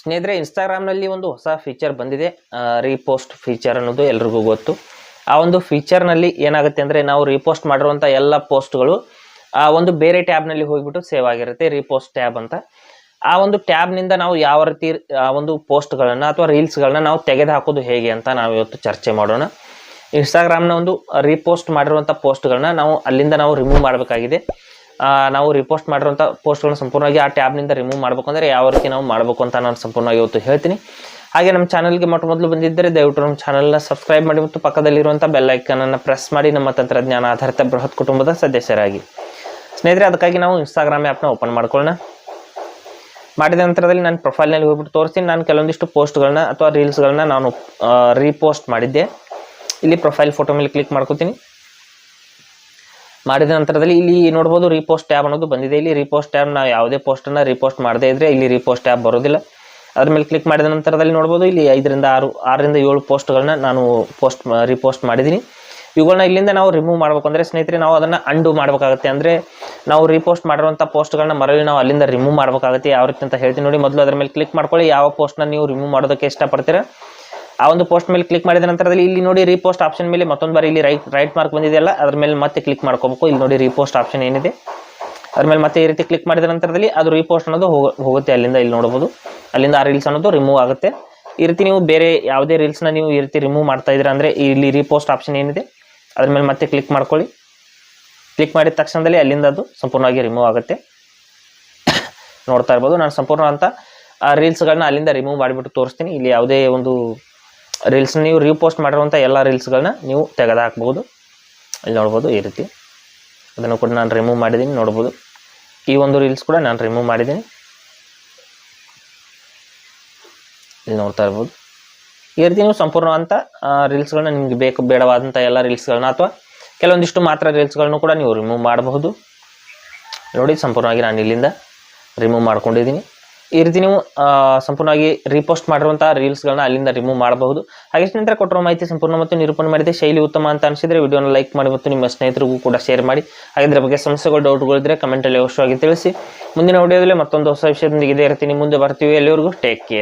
ಸ್ನೇಹಿತರೆ ಇನ್ಸ್ಟಾಗ್ರಾಮ್ನಲ್ಲಿ ಒಂದು ಹೊಸ ಫೀಚರ್ ಬಂದಿದೆ. ರೀಪೋಸ್ಟ್ ಫೀಚರ್ ಅನ್ನೋದು ಎಲ್ರಿಗೂ ಗೊತ್ತು. ಆ ಒಂದು ಫೀಚರ್ನಲ್ಲಿ ಏನಾಗುತ್ತೆ ಅಂದರೆ, ನಾವು ರೀಪೋಸ್ಟ್ ಮಾಡಿರುವಂಥ ಎಲ್ಲ ಪೋಸ್ಟ್ಗಳು ಆ ಒಂದು ಬೇರೆ ಟ್ಯಾಬ್ನಲ್ಲಿ ಹೋಗಿಬಿಟ್ಟು ಸೇವ್ ಆಗಿರುತ್ತೆ ರೀಪೋಸ್ಟ್ ಟ್ಯಾಬ್ ಅಂತ. ಆ ಒಂದು ಟ್ಯಾಬ್ನಿಂದ ನಾವು ಯಾವ ರೀತಿ, ಆ ಒಂದು ಪೋಸ್ಟ್ಗಳನ್ನು ಅಥವಾ ರೀಲ್ಸ್ಗಳನ್ನ ನಾವು ತೆಗೆದು ಹಾಕೋದು ಹೇಗೆ ಅಂತ ನಾವು ಇವತ್ತು ಚರ್ಚೆ ಮಾಡೋಣ. ಇನ್ಸ್ಟಾಗ್ರಾಮ್ನ ಒಂದು ರೀಪೋಸ್ಟ್ ಮಾಡಿರುವಂಥ ಪೋಸ್ಟ್ಗಳನ್ನ ನಾವು ಅಲ್ಲಿಂದ ನಾವು ರಿಮೂವ್ ಮಾಡಬೇಕಾಗಿದೆ. ನಾವು ರಿಪೋಸ್ಟ್ ಮಾಡಿರುವಂಥ ಪೋಸ್ಟ್ಗಳನ್ನ ಸಂಪೂರ್ಣವಾಗಿ ಆ ಟ್ಯಾಬ್ನಿಂದ ರಿಮೂವ್ ಮಾಡಬೇಕು ಅಂದರೆ ಯಾವ ರೀತಿ ನಾವು ಮಾಡಬೇಕು ಅಂತ ನಾನು ಸಂಪೂರ್ಣವಾಗಿ ಇವತ್ತು ಹೇಳ್ತೀನಿ. ಹಾಗೆ ನಮ್ಮ ಚಾನಲ್ಗೆ ಮೊಟ್ಟ ಮೊದಲು ಬಂದಿದ್ದರೆ ದಯವಿಟ್ಟು ನಮ್ಮ ಚಾನಲ್ನ ಸಬ್ಸ್ಕ್ರೈಬ್ ಮಾಡಿ ಮತ್ತು ಪಕ್ಕದಲ್ಲಿರುವಂಥ ಬೆಲ್ಲೈಕನನ್ನು ಪ್ರೆಸ್ ಮಾಡಿ ನಮ್ಮ ತಂತ್ರಜ್ಞಾನ ಆಧಾರಿತ ಬೃಹತ್ ಕುಟುಂಬದ ಸದಸ್ಯರಾಗಿ. ಸ್ನೇಹಿತರೆ, ಅದಕ್ಕಾಗಿ ನಾವು ಇನ್ಸ್ಟಾಗ್ರಾಮ್ ಆ್ಯಪ್ನ ಓಪನ್ ಮಾಡ್ಕೊಳ್ಳೋಣ. ಮಾಡಿದ ನಂತರದಲ್ಲಿ ನಾನು ಪ್ರೊಫೈಲ್ನಲ್ಲಿ ಹೋಗ್ಬಿಟ್ಟು ತೋರಿಸ್ತೀನಿ. ನಾನು ಕೆಲವೊಂದಿಷ್ಟು ಪೋಸ್ಟ್ಗಳನ್ನ ಅಥವಾ ರೀಲ್ಸ್ಗಳನ್ನ ನಾನು ರೀಪೋಸ್ಟ್ ಮಾಡಿದ್ದೆ. ಇಲ್ಲಿ ಪ್ರೊಫೈಲ್ ಫೋಟೋ ಮೇಲೆ ಕ್ಲಿಕ್ ಮಾಡ್ಕೋತೀನಿ. ಮಾಡಿದ ನಂತರದಲ್ಲಿ ಇಲ್ಲಿ ನೋಡ್ಬೋದು ರಿಪೋಸ್ಟ್ ಟ್ಯಾಬ್ ಅನ್ನೋದು ಬಂದಿದೆ. ಇಲ್ಲಿ ರಿಪೋಸ್ಟ್ ಟ್ಯಾಬ್ ನಾವು ಯಾವುದೇ ಪೋಸ್ಟನ್ನು ರಿಪೋಸ್ಟ್ ಮಾಡದೇ ಇದ್ರೆ ಇಲ್ಲಿ ರಿಪೋಸ್ಟ್ ಟ್ಯಾಬ್ ಬರೋದಿಲ್ಲ. ಅದ್ರ ಮೇಲೆ ಕ್ಲಿಕ್ ಮಾಡಿದ ನಂತರದಲ್ಲಿ ನೋಡ್ಬೋದು ಇಲ್ಲಿ ಐದರಿಂದ ಆರು, ಆರರಿಂದ ಏಳು ಪೋಸ್ಟ್ಗಳನ್ನ ನಾನು ಪೋಸ್ಟ್ ರಿಪೋಸ್ಟ್ ಮಾಡಿದ್ದೀನಿ. ಇವುಗಳನ್ನ ಇಲ್ಲಿಂದ ನಾವು ರಿಮೂವ್ ಮಾಡಬೇಕು ಅಂದರೆ ಸ್ನೇಹಿತರೆ ನಾವು ಅದನ್ನು ಅಂಡು ಮಾಡಬೇಕಾಗುತ್ತೆ. ಅಂದರೆ ನಾವು ರೀಪೋಸ್ಟ್ ಮಾಡಿರುವಂಥ ಪೋಸ್ಟ್ಗಳನ್ನ ಮರಳಿ ನಾವು ಅಲ್ಲಿಂದ ರಿಮೂವ್ ಮಾಡಬೇಕಾಗುತ್ತೆ. ಯಾವ ರೀತಿ ಅಂತ ಹೇಳ್ತೀನಿ ನೋಡಿ. ಮೊದಲು ಅದ್ರ ಮೇಲೆ ಕ್ಲಿಕ್ ಮಾಡ್ಕೊಳ್ಳಿ. ಯಾವ ಪೋಸ್ಟ್ನ ನೀವು ರಿಮೂವ್ ಮಾಡೋದಕ್ಕೆ ಇಷ್ಟಪಡ್ತೀರಾ? ಆ ಒಂದು ಪೋಸ್ಟ್ ಮೇಲೆ ಕ್ಲಿಕ್ ಮಾಡಿದ ನಂತರದಲ್ಲಿ ಇಲ್ಲಿ ನೋಡಿ ರೀಪೋಸ್ಟ್ ಆಪ್ಷನ್ ಮೇಲೆ ಮತ್ತೊಂದು ಬಾರಿ ಇಲ್ಲಿ ರೈಟ್ ರೈಟ್ ಮಾರ್ಕ್ ಬಂದಿದೆಯಲ್ಲ, ಅದ್ರ ಮೇಲೆ ಮತ್ತೆ ಕ್ಲಿಕ್ ಮಾಡ್ಕೋಬೇಕು. ಇಲ್ಲಿ ನೋಡಿ ರೀಪೋಸ್ಟ್ ಆಪ್ಷನ್ ಏನಿದೆ. ಅದ್ರ ಮೇಲೆ ಮತ್ತೆ ಈ ರೀತಿ ಕ್ಲಿಕ್ ಮಾಡಿದ ನಂತರದಲ್ಲಿ ಅದು ರೀಪೋಸ್ಟ್ ಅನ್ನೋದು ಹೋಗ- ಹೋಗುತ್ತೆ ಅಲ್ಲಿಂದ ಇಲ್ಲಿ ನೋಡ್ಬೋದು ಅಲ್ಲಿಂದ ಆ ರೀಲ್ಸ್ ಅನ್ನೋದು ರಿಮೂವ್ ಆಗುತ್ತೆ. ಈ ರೀತಿ ನೀವು ಬೇರೆ ಯಾವುದೇ ರೀಲ್ಸ್ನ ನೀವು ಈ ರೀತಿ ರಿಮೂವ್ ಮಾಡ್ತಾ ಇದ್ದೀರಾ ಅಂದರೆ ಇಲ್ಲಿ ರೀಪೋಸ್ಟ್ ಆಪ್ಷನ್ ಏನಿದೆ, ಅದ್ರ ಮೇಲೆ ಮತ್ತೆ ಕ್ಲಿಕ್ ಮಾಡ್ಕೊಳ್ಳಿ. ಕ್ಲಿಕ್ ಮಾಡಿದ ತಕ್ಷಣದಲ್ಲಿ ಅಲ್ಲಿಂದ ಅದು ಸಂಪೂರ್ಣವಾಗಿ ರಿಮೂವ್ ಆಗುತ್ತೆ. ನೋಡ್ತಾ ಇರ್ಬೋದು. ನಾನು ಸಂಪೂರ್ಣ ಅಂತ ಆ ರೀಲ್ಸ್ಗಳನ್ನ ಅಲ್ಲಿಂದ ರಿಮೂವ್ ಮಾಡಿಬಿಟ್ಟು ತೋರಿಸ್ತೀನಿ. ಇಲ್ಲಿ ಯಾವುದೇ ಒಂದು ರೀಲ್ಸ್ ನೀವು ರೀಪೋಸ್ಟ್ ಮಾಡಿರುವಂಥ ಎಲ್ಲ ರೀಲ್ಸ್ಗಳನ್ನ ನೀವು ತೆಗೆದು ಹಾಕ್ಬೋದು ಇಲ್ಲಿ ನೋಡ್ಬೋದು ಈ ರೀತಿ. ಅದನ್ನು ಕೂಡ ನಾನು ರಿಮೂವ್ ಮಾಡಿದ್ದೀನಿ, ನೋಡ್ಬೋದು. ಈ ಒಂದು ರೀಲ್ಸ್ ಕೂಡ ನಾನು ರಿಮೂವ್ ಮಾಡಿದ್ದೀನಿ. ಇಲ್ಲಿ ನೋಡ್ತಾ ಇರ್ಬೋದು. ಈ ರೀತಿ ನೀವು ಸಂಪೂರ್ಣವಂತ ರೀಲ್ಸ್ಗಳನ್ನ ನಿಮಗೆ ಬೇಕು, ಬೇಡವಾದಂಥ ಎಲ್ಲ ರೀಲ್ಸ್ಗಳನ್ನ ಅಥವಾ ಕೆಲವೊಂದಿಷ್ಟು ಮಾತ್ರ ರೀಲ್ಸ್ಗಳನ್ನು ಕೂಡ ನೀವು ರಿಮೂವ್ ಮಾಡಬಹುದು. ನೋಡಿ, ಸಂಪೂರ್ಣವಾಗಿ ನಾನು ಇಲ್ಲಿಂದ ರಿಮೂವ್ ಮಾಡ್ಕೊಂಡಿದ್ದೀನಿ. ಈ ರೀತಿ ನೀವು ಸಂಪೂರ್ಣವಾಗಿ ರೀಪೋಸ್ಟ್ ರೀಲ್ಸ್ ರೀಲ್ಸ್ಗಳನ್ನ ಅಲ್ಲಿಂದ ರಿಮೂವ್ ಮಾಡಬಹುದು. ಹಾಗೆ ಸ್ನೇಹಿತರೆ, ಕೊಟ್ಟಿರೋ ಮಾಹಿತಿ ಸಂಪೂರ್ಣ ಮತ್ತು ನಿರೂಪಣೆ ಮಾಡಿದೆ. ಶೈಲಿ ಉತ್ತಮ ಅಂತ ಅನಿಸಿದ್ರೆ ವಿಡಿಯೋನ ಲೈಕ್ ಮಾಡಿ ಮತ್ತು ನಿಮ್ಮ ಸ್ನೇಹಿತರಿಗೂ ಕೂಡ ಶೇರ್ ಮಾಡಿ. ಹಾಗೆ ಇದ್ರ ಬಗ್ಗೆ ಸಮಸ್ಯೆಗಳು ಡೌಟ್ಗಳಿದ್ರೆ ಕಮೆಂಟಲ್ಲಿ ಅವಶ್ಯವಾಗಿ ತಿಳಿಸಿ. ಮುಂದಿನ ವಿಡಿಯೋದಲ್ಲಿ ಮತ್ತೊಂದು ಹೊಸ ವಿಷಯದೊಂದಿಗೆ ಇದೇ ಇರ್ತೀನಿ ಮುಂದೆ ಬರ್ತೀವಿ. ಎಲ್ಲಿವರೆಗೂ ಟೇಕ್ ಕೇರ್